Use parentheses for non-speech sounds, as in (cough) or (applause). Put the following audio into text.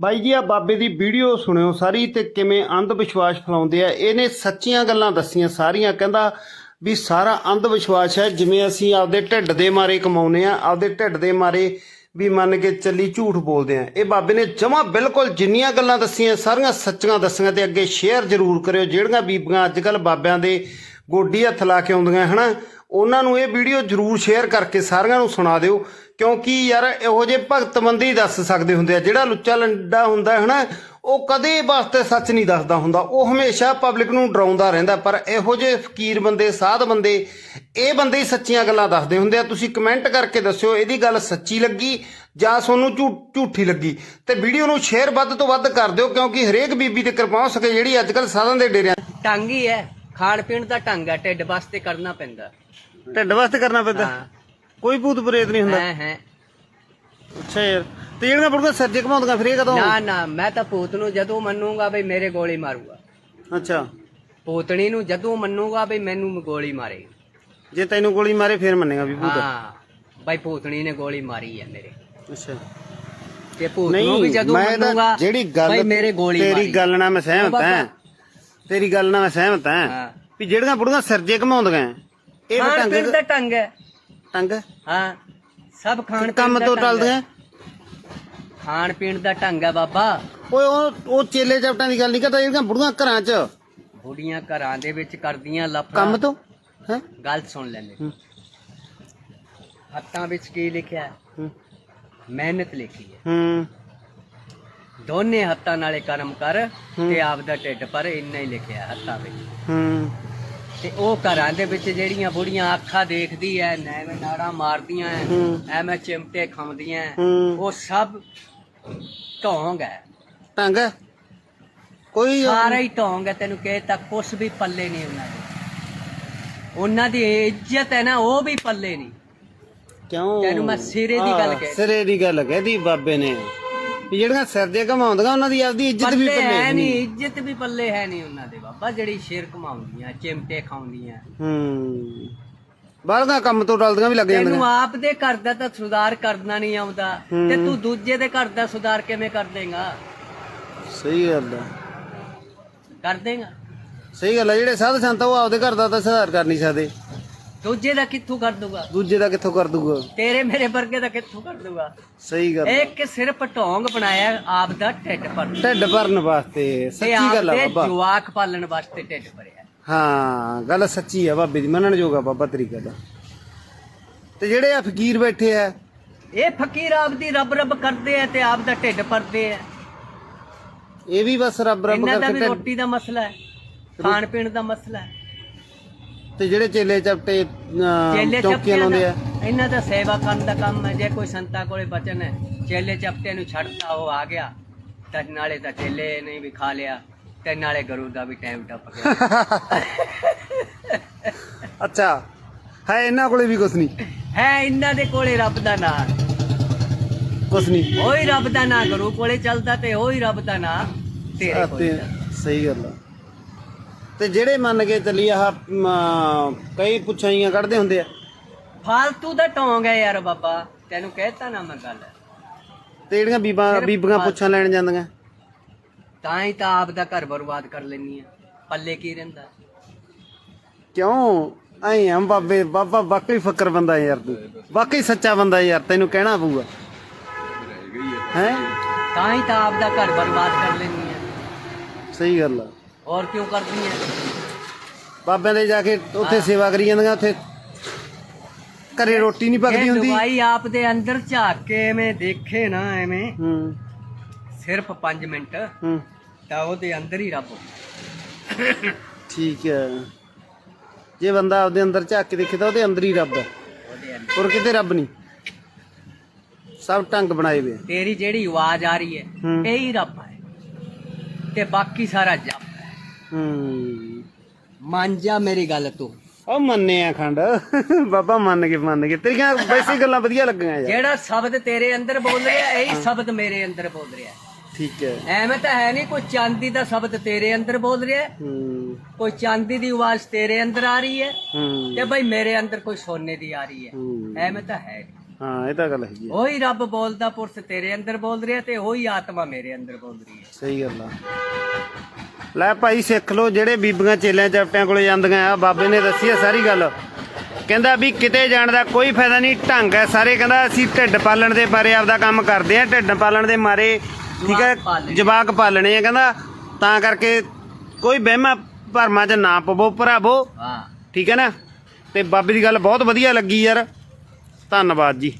ਬਾਈ ਜੀ ਆ ਬਾਬੇ ਦੀ ਵੀਡੀਓ ਸੁਣਿਓ ਸਾਰੀ ਤੇ ਕਿਵੇਂ ਅੰਧ ਵਿਸ਼ਵਾਸ ਫੈਲਾਉਂਦੇ ਆ। ਇਹਨੇ ਸੱਚੀਆਂ ਗੱਲਾਂ ਦੱਸੀਆਂ ਸਾਰੀਆਂ। ਕਹਿੰਦਾ ਵੀ ਸਾਰਾ ਅੰਧ ਵਿਸ਼ਵਾਸ ਹੈ, ਜਿਵੇਂ ਅਸੀਂ ਆਪਦੇ ਢਿੱਡ ਦੇ ਮਾਰੇ ਕਮਾਉਨੇ ਆ ਆਪਦੇ ਢਿੱਡ ਦੇ ਮਾਰੇ ਵੀ ਮੰਨ ਕੇ ਚੱਲੀ ਝੂਠ ਬੋਲਦੇ ਆ ਇਹ ਬਾਬੇ ਨੇ ਜਮਾ ਬਿਲਕੁਲ ਜਿੰਨੀਆਂ ਗੱਲਾਂ ਦੱਸੀਆਂ, ਸਾਰੀਆਂ ਸੱਚੀਆਂ ਦੱਸੀਆਂ ਤੇ ਅੱਗੇ ਸ਼ੇਅਰ ਜ਼ਰੂਰ ਕਰਿਓ, ਜਿਹੜੀਆਂ ਬੀਬੀਆਂ ਅੱਜ ਕੱਲ ਬਾਬਿਆਂ ਦੇ ਗੋਡੀ ਹੱਥ ਲਾ ਕੇ ਆਉਂਦੀਆਂ, ਹਨਾ? ਉਹਨਾਂ ਨੂੰ ਇਹ ਵੀਡੀਓ ਜ਼ਰੂਰ ਸ਼ੇਅਰ ਕਰਕੇ ਸਾਰਿਆਂ ਨੂੰ ਸੁਣਾ ਦਿਓ, ਕਿਉਂਕਿ ਯਾਰ ਇਹੋ ਜਿਹੇ ਭਗਤਮੰਦੀ ਦੱਸ ਸਕਦੇ ਹੁੰਦੇ ਆ। ਜਿਹੜਾ ਲੁੱਚਾ ਲੰਡਾ ਹੁੰਦਾ ਹੈ ਨਾ, ਉਹ ਕਦੇ ਵਾਸਤੇ ਸੱਚ ਨਹੀਂ ਦੱਸਦਾ ਹੁੰਦਾ। ਉਹ ਹਮੇਸ਼ਾ ਪਬਲਿਕ ਨੂੰ ਡਰਾਉਂਦਾ ਰਹਿੰਦਾ, ਪਰ ਇਹੋ ਜਿਹੇ ਫਕੀਰ ਬੰਦੇ, ਸਾਧ ਬੰਦੇ, ਇਹ ਬੰਦੇ ਹੀ ਸੱਚੀਆਂ ਗੱਲਾਂ ਦੱਸਦੇ ਹੁੰਦੇ ਆ। ਤੁਸੀਂ ਕਮੈਂਟ ਕਰਕੇ ਦੱਸਿਓ, ਇਹਦੀ ਗੱਲ ਸੱਚੀ ਲੱਗੀ ਜਾਂ ਤੁਹਾਨੂੰ ਝੂ- ਝੂਠੀ ਲੱਗੀ? ਤੇ ਵੀਡੀਓ ਨੂੰ ਸ਼ੇਅਰ ਵੱਧ ਤੋਂ ਵੱਧ ਕਰ ਦਿਓ, ਕਿਉਂਕਿ ਹਰੇਕ ਬੀਬੀ ਤੇ ਕਿਰਪਾ ਹੋ ਸਕੇ ਜਿਹੜੀ ਅੱਜ ਕੱਲ ਸਾਧਾਂ ਦੇ ਡੇਰਿਆਂ ਢੰਗ ਹੈ ਖਾਣ ਪੀਣ ਦਾ ਢੰਗ ਹੈ, ਢਿੱਡ ਵਾਸਤੇ ਕਰਨਾ ਪੈਂਦਾ। ਢਿੱਡ ਵਾਸਤੇ ਕਰਨਾ ਪੈਂਦਾ। ਹਾਂ। ਕੋਈ ਭੂਤ ਪ੍ਰੇਤ ਨਹੀਂ ਹੁੰਦਾ। ਹੈ ਹੈ। ਅੱਛਾ ਯਾਰ ਤੇ ਜਿਹੜੀਆਂ ਬੁੜੀਆਂ ਸਰਜੇ ਘਮਾਉਂਦੀਆਂ ਫਿਰ ਇਹ ਕਦੋਂ ਨਾ ਨਾ ਮੈਂ ਤਾਂ ਭੂਤ ਨੂੰ ਜਦੋਂ ਮੰਨੂਗਾ ਬਈ ਮੇਰੇ ਗੋਲੀ ਮਾਰੂਗਾ। ਅੱਛਾ। ਭੂਤਣੀ ਨੂੰ ਜਦੋਂ ਮੰਨੂਗਾ ਬਈ ਮੈਨੂੰ ਗੋਲੀ ਮਾਰੇ। ਜੇ ਤੈਨੂੰ ਗੋਲੀ ਮਾਰੇ ਫਿਰ ਮੰਨੇਗਾ ਵੀ ਭੂਤ। ਹੈ। ਬਈ ਭੂਤਣੀ ਨੇ ਗੋਲੀ ਮਾਰੀ ਹੈ ਮੇਰੇ। ਅੱਛਾ। ਤੇ ਭੂਤ ਨੂੰ ਵੀ ਜਦੋਂ ਮੈਂ ਤਾਂ ਮੰਨੂਗਾ ਜਿਹੜੀ ਗੱਲ ਬਈ ਮੇਰੇ ਗੋਲੀ ਤੇਰੀ ਮਾਰੀ। ਗੱਲ ਨਾਲ ਮੈਂ ਸਹਿਮਤ ਹਾਂ। ਤੇਰੀ ਗੱਲ ਨਾਲ ਮੈਂ ਸਹਿਮਤ ਹਾਂ ਹਾਂ। ਵੀ ਜਿਹੜੀਆਂ ਬੁੜੀਆਂ ਸਰਜੇ ਘਮਾਉਂਦੀਆਂ ਇਹ ਤਾਂ ਖਾਣ ਪੀਣ ਦਾ ਢੰਗ ਹੈ। ਟੰਗ ਹਾਂ ਸਭ ਖਾਣ ਪੀਣ ਕੰਮ ਦਾ ਤੋਂ ਢੰਗ ਹੈ। ਟਲਦੀਆਂ ਖਾਣ ਪੀਣ ਦਾ ਢੰਗ ਹੈ ਬਾਬਾ। ਓਏ ਉਹ ਉਹ ਚੇਲੇ ਚਪਟਾਂ ਦੀ ਗੱਲ ਨਹੀਂ ਕਰਦਾ ਜਿਹੜੀਆਂ ਬੁੜੀਆਂ ਘਰਾਂ 'ਚ। ਬੁੜੀਆਂ ਘਰਾਂ ਦੇ ਵਿੱਚ ਕਰਦੀਆਂ ਲਫੜਾ ਕੰਮ ਤੋਂ? ਹੈ? ਗੱਲ ਸੁਣ ਲੈਂਦੇ। ਹੂੰ। ਹੱਥਾਂ ਵਿੱਚ ਕੀ ਲਿਖਿਆ ਹੈ? ਮਿਹਨਤ ਲਿਖੀ ਹੈ। ਹੂੰ। ਦੋਨੇ ਹੱਥਾਂ ਨਾਲੇ ਕਰਮ ਕਰ ਤੇ ਆਪਦਾ ਢਿੱਡ ਪਰ ਇੰਨਾ ਹੀ ਲਿਖਿਆ ਹੈ ਹੱਥਾਂ ਵਿੱਚ। ਹੂੰ। ਤੇ ਉਹ ਘਰਾਂ ਦੇ ਵਿੱਚ ਜਿਹੜੀਆਂ ਬੁੜੀਆਂ ਅੱਖਾਂ ਦੇਖਦੀ ਐ ਐਵੇਂ ਨਾੜਾਂ ਮਾਰਦੀਆਂ ਐ। ਐਵੇਂ ਚਿਮਟੇ ਖਾਂਦੀਆਂ ਐ, ਉਹ ਸਭ ਢੋਂਗ ਟੰਗ ਹੈ? ਕੋਈ ਸਾਰਾ ਹੀ ਢੋਂਗ ਹੈ ਤੈਨੂੰ ਕਹੇ ਤਾਂ ਕੁਛ ਵੀ ਪੱਲੇ ਨਹੀਂ ਉਹਨਾਂ ਦੇ। ਉਹਨਾਂ ਦੀ ਇੱਜ਼ਤ ਹੈ ਨਾ ਉਹ ਵੀ ਪੱਲੇ ਨਹੀਂ। ਕਿਉਂ? ਤੈਨੂੰ ਮੈਂ ਸਿਰੇ ਦੀ ਗੱਲ ਕਹਿ- ਸਿਰੇ ਦੀ ਗੱਲ ਕਹਿਦੀ ਬਾਬੇ ਨੇ। ਵੀ ਜਿਹੜੀਆਂ ਸਰਜੇ ਘਮਾਉਂਦੀਆਂ ਉਹਨਾਂ ਦੀ ਆਪਦੀ ਇੱਜ਼ਤ ਵੀ ਪੱਲੇ ਹੈ ਨਹੀਂ ਇੱਜ਼ਤ ਵੀ ਪੱਲੇ ਹੈ ਨਹੀਂ ਉਹਨਾਂ ਦੇ ਬਾਬਾ ਜਿਹੜੀ ਸ਼ੇਰ ਕਮਾਉਂਦੀਆਂ ਚਿਮਟੇ ਖਾਉਂਦੀਆਂ। ਹੂੰ। ਬਾਹਰ ਦਾ ਕੰਮ ਤੋਂ ਟਲਦੀਆਂ ਵੀ ਲੱਗ ਤੈਨੂੰ ਜਾਂਦੀਆਂ ਆਪ ਦੇ ਘਰ ਦਾ ਤਾਂ ਸੁਧਾਰ ਕਰਨਾ ਨਹੀਂ ਆਉਂਦਾ। ਤੇ ਤੂੰ ਦੂਜੇ ਦੇ ਘਰ ਦਾ ਸੁਧਾਰ ਕਿਵੇਂ ਕਰ ਦੇਗਾ? ਸਹੀ ਗੱਲ ਹੈ ਕਰ ਦੇਗਾ। ਸਹੀ ਗੱਲ ਹੈ ਜਿਹੜੇ ਸਾਧ ਸੰਤ ਆ ਉਹ ਆਪਦੇ ਘਰ ਦਾ ਤਾਂ ਸੁਧਾਰ ਕਰ ਨਹੀਂ ਸਕਦੇ। ਦੂਜੇ ਦਾ ਕਿੱਥੋਂ ਕਰ ਦੂਗਾ? ਦੂਜੇ ਦਾ ਕਿੱਥੋਂ ਕਰ ਦੂਗਾ? ਤੇਰੇ ਮੇਰੇ ਵਰਗੇ ਦਾ ਕਿੱਥੋਂ ਕਰ ਦੂਗਾ? ਸਹੀ ਗੱਲ। ਇੱਕ ਸਿਰਫ ਢੋਂਗ ਬਣਾਇਆ ਆਪ ਦਾ ਢਿੱਡ ਭਰ ਢਿੱਡ ਭਰਨ ਵਾਸਤੇ। ਸੱਚੀ ਗੱਲ ਆ ਬਾਬਾ। ਜਵਾਕ ਪਾਲਣ ਵਾਸਤੇ ਢਿੱਡ ਭਰਿਆ। ਹਾਂ ਗੱਲ ਸੱਚੀ ਆ ਬਾਬੇ ਦੀ। ਮੰਨਣ ਜੋਗਾ ਬਾਬਾ ਤਰੀਕਾ ਦਾ ਤੇ ਜਿਹੜੇ ਆ ਫਕੀਰ ਬੈਠੇ ਆ ਇਹ ਫਕੀਰ ਆਪ ਦੀ ਰੱਬ ਰੱਬ ਕਰਦੇ ਆ ਤੇ ਆਪ ਦਾ ਢਿੱਡ ਭਰਦੇ ਆ। ਇਹ ਵੀ ਬਸ ਰੱਬ ਰੱਬ ਇਹਨਾਂ ਦਾ ਕਰਕੇ ਵੀ ਰੋਟੀ ਦਾ ਮਸਲਾ ਹੈ ਖਾਣ ਪੀਣ ਦਾ ਮਸਲਾ ਹੈ। ਤੇ ਜਿਹੜੇ ਚੇਲੇ ਚਪਟੇ ਅਹ, ਚੇਲੇ ਚੌਕੀਆਂ ਲਾਉਂਦੇ ਦਾ ਆ ਇਹਨਾਂ ਦਾ ਸੇਵਾ ਕਰਨ ਦਾ ਕੰਮ ਹੈ ਜੇ ਕੋਈ ਸੰਤਾਂ ਕੋਲੇ ਬਚਨ ਹੈ ਚੇਲੇ ਚਪਟੇ ਨੂੰ ਛੱਡਤਾ ਉਹ ਆ ਗਿਆ। ਤਾਂ ਨਾਲੇ ਤਾਂ ਚੇਲੇ ਨੇ ਵੀ ਖਾ ਲਿਆ ਤੇ ਨਾਲੇ ਗੁਰੂ ਦਾ ਵੀ ਟਾਈਮ ਟੱਪ ਗਿਆ। (laughs) ਅੱਛਾ ਹੈ ਇਹਨਾਂ ਕੋਲੇ ਵੀ ਕੁਛ ਨਹੀਂ? ਹੈ ਇਹਨਾਂ ਦੇ ਕੋਲੇ ਰੱਬ ਦਾ ਨਾਮ ਕੁਛ ਨਹੀਂ। ਉਹੀ ਰੱਬ ਦਾ ਨਾਂ ਗੁਰੂ ਕੋਲੇ ਚੱਲਦਾ ਤੇ ਉਹੀ ਰੱਬ ਦਾ ਨਾਂ ਤੇਰੇ ਕੋਲੇ ਚੱਲਦਾ। ਸਹੀ ਗੱਲ ਆ। ਤੇ ਜਿਹੜੇ ਮੰਨ ਕੇ ਚੱਲੀ ਆਹ ਮ, ਕਈ ਪੁੱਛਾਈਆਂ ਕੱਢਦੇ ਹੁੰਦੇ ਆ। ਫਾਲਤੂ ਦਾ ਢੋਂਗ ਹੈ ਯਾਰ ਬਾਬਾ ਤੈਨੂੰ ਕਹਿਤਾ ਨਾ ਮੈਂ ਗੱਲ। ਤੇ ਜਿਹੜੀਆਂ ਬੀਬਾਂ ਸਿਰਫ ਬੀਬੀਆਂ ਬਾਤ- ਪੁੱਛਾਂ ਲੈਣ ਜਾਂਦੀਆਂ। ਤਾਂ ਹੀ ਤਾਂ ਆਪ ਦਾ ਘਰ ਬਰਬਾਦ ਕਰ ਲੈਣੀ ਆ। ਪੱਲੇ ਕੀ ਰਹਿੰਦਾ? ਕਿਉਂ? ਐਂ ਆ ਬਾਬੇ ਬਾਬਾ ਵਾਕਈ ਫੱਕਰ ਬੰਦਾ ਯਾਰ ਤੂੰ। ਵਾਕਈ ਸੱਚਾ ਬੰਦਾ ਯਾਰ ਤੈਨੂੰ ਕਹਿਣਾ ਪਊਗਾ। ਹੈ? ਤਾਂ ਹੀ ਤਾਂ ਆਪ ਦਾ ਘਰ ਬਰਬਾਦ ਕਰ ਲੈਣੀ ਆ। ਸਹੀ ਗੱਲ ਆ। ਹੋਰ ਕਿਉਂ ਕਰਦੀ ਆ ਬਾਬਿਆਂ ਦੇ ਜਾ ਕੇ ਉੱਥੇ ਸੇਵਾ ਕਰੀ ਜਾਂਦੀਆਂ ਉੱਥੇ ਘਰੇ ਰੋਟੀ ਨਹੀਂ ਪੱਕਦੀ ਇਹ ਹੁੰਦੀ। ਦਵਾਈ ਆਪ ਦੇ ਅੰਦਰ ਝਾਕ ਕੇ ਐਵੇਂ ਦੇਖੇ ਨਾ ਐਵੇਂ। ਹੂੰ। ਸਿਰਫ 5 ਮਿੰਟ। ਹੂੰ। ਤਾਂ ਉਹਦੇ ਅੰਦਰ ਹੀ ਰੱਬ। ਠੀਕ ਹੈ ਜੇ ਬੰਦਾ ਆਪਦੇ ਅੰਦਰ ਝਾਕ ਕੇ ਦੇਖੇ ਤਾਂ ਉਹਦੇ ਅੰਦਰ ਹੀ ਰੱਬ। ਹੈ ਉਹਦੇ ਅੰਦਰ। ਹੋਰ ਕਿਤੇ ਰੱਬ ਨਹੀਂ ਸਭ ਢੰਗ ਬਣਾਏ ਵੇ। ਤੇਰੀ ਜਿਹੜੀ ਆਵਾਜ਼ ਆ ਰਹੀ ਹੈ ਹੂੰ। ਇਹ ਹੀ ਰੱਬ ਹੈ। ਤੇ ਬਾਕੀ ਸਾਰਾ ਜਪ। ਹੈ। ਮੰਨ ਜਾ ਮੇਰੀ ਗੱਲ ਤੂੰ। ਉਹ ਮੰਨੇ ਆ ਖੰਡ। ਬਾਬਾ ਮੰਨ ਕੇ ਮੰਨ ਕੇ ਤੇਰੀਆਂ ਵੈਸੇ ਗੱਲਾਂ ਵਧੀਆ ਲੱਗੀਆਂ ਯਾਰ। ਜਿਹੜਾ ਸ਼ਬਦ ਤੇਰੇ ਅੰਦਰ ਬੋਲ ਰਿਹਾ ਇਹੀ ਸ਼ਬਦ ਮੇਰੇ ਅੰਦਰ ਬੋਲ ਰਿਹਾ। ਠੀਕ ਹੈ। ਐਵੇਂ ਤਾਂ ਹੈ ਨਹੀਂ ਕੋਈ ਚਾਂਦੀ ਦਾ ਸ਼ਬਦ ਤੇਰੇ ਅੰਦਰ ਬੋਲ ਰਿਹਾ ਹੂੰ। ਕੋਈ ਚਾਂਦੀ ਦੀ ਆਵਾਜ਼ ਤੇਰੇ ਅੰਦਰ ਆ ਰਹੀ ਹੈ। ਹੂੰ। ਤੇ ਬਈ ਮੇਰੇ ਅੰਦਰ ਕੋਈ ਸੋਨੇ ਦੀ ਆ ਰਹੀ ਹੈ। ਹੂੰ। ਐਵੇਂ ਤਾਂ ਹੈ ਨੀ। ਹਾਂ ਇਹ ਤਾਂ ਗੱਲ ਹੈਗੀ ਆ ਉਹੀ ਰੱਬ ਬੋਲਦਾ ਪੁਰਸ਼ ਤੇਰੇ ਅੰਦਰ ਬੋਲ ਰਿਹਾ ਤੇ ਉਹੀ ਆਤਮਾ ਮੇਰੇ ਅੰਦਰ ਬੋਲ ਰਹੀ ਹੈ। ਸਹੀ ਗੱਲ ਆ। ਲੈ ਭਾਈ ਸਿੱਖ ਲੋ ਜਿਹੜੇ ਬੀਬੀਆਂ ਚੇਲਿਆਂ ਚਪਟਿਆਂ ਕੋਲੇ ਜਾਂਦੀਆਂ ਆ ਬਾਬੇ ਨੇ ਦੱਸੀ ਆ ਸਾਰੀ ਗੱਲ। ਕਹਿੰਦਾ ਵੀ ਕਿਤੇ ਜਾਣ ਦਾ ਕੋਈ ਫਾਇਦਾ ਨਹੀਂ ਢੰਗ ਹੈ ਸਾਰੇ। ਕਹਿੰਦਾ ਅਸੀਂ ਢਿੱਡ ਪਾਲਣ ਦੇ ਬਾਰੇ ਆਪਦਾ ਕੰਮ ਕਰਦੇ ਆ ਢਿੱਡ ਪਾਲਣ ਦੇ ਮਾਰੇ ਠੀਕ ਹੈ ਜਵਾਕ ਪਾਲਣੇ। ਆ ਕਹਿੰਦਾ। ਤਾਂ ਕਰਕੇ ਕੋਈ ਵਹਿਮਾਂ ਭਰਮਾਂ 'ਚ ਨਾ ਪਵੋ ਭਰਾਵੋ। ਠੀਕ ਹੈ ਨਾ? ਤੇ ਬਾਬੇ ਦੀ ਗੱਲ ਬਹੁਤ ਵਧੀਆ ਲੱਗੀ ਯਾਰ। ਧੰਨਵਾਦ ਜੀ।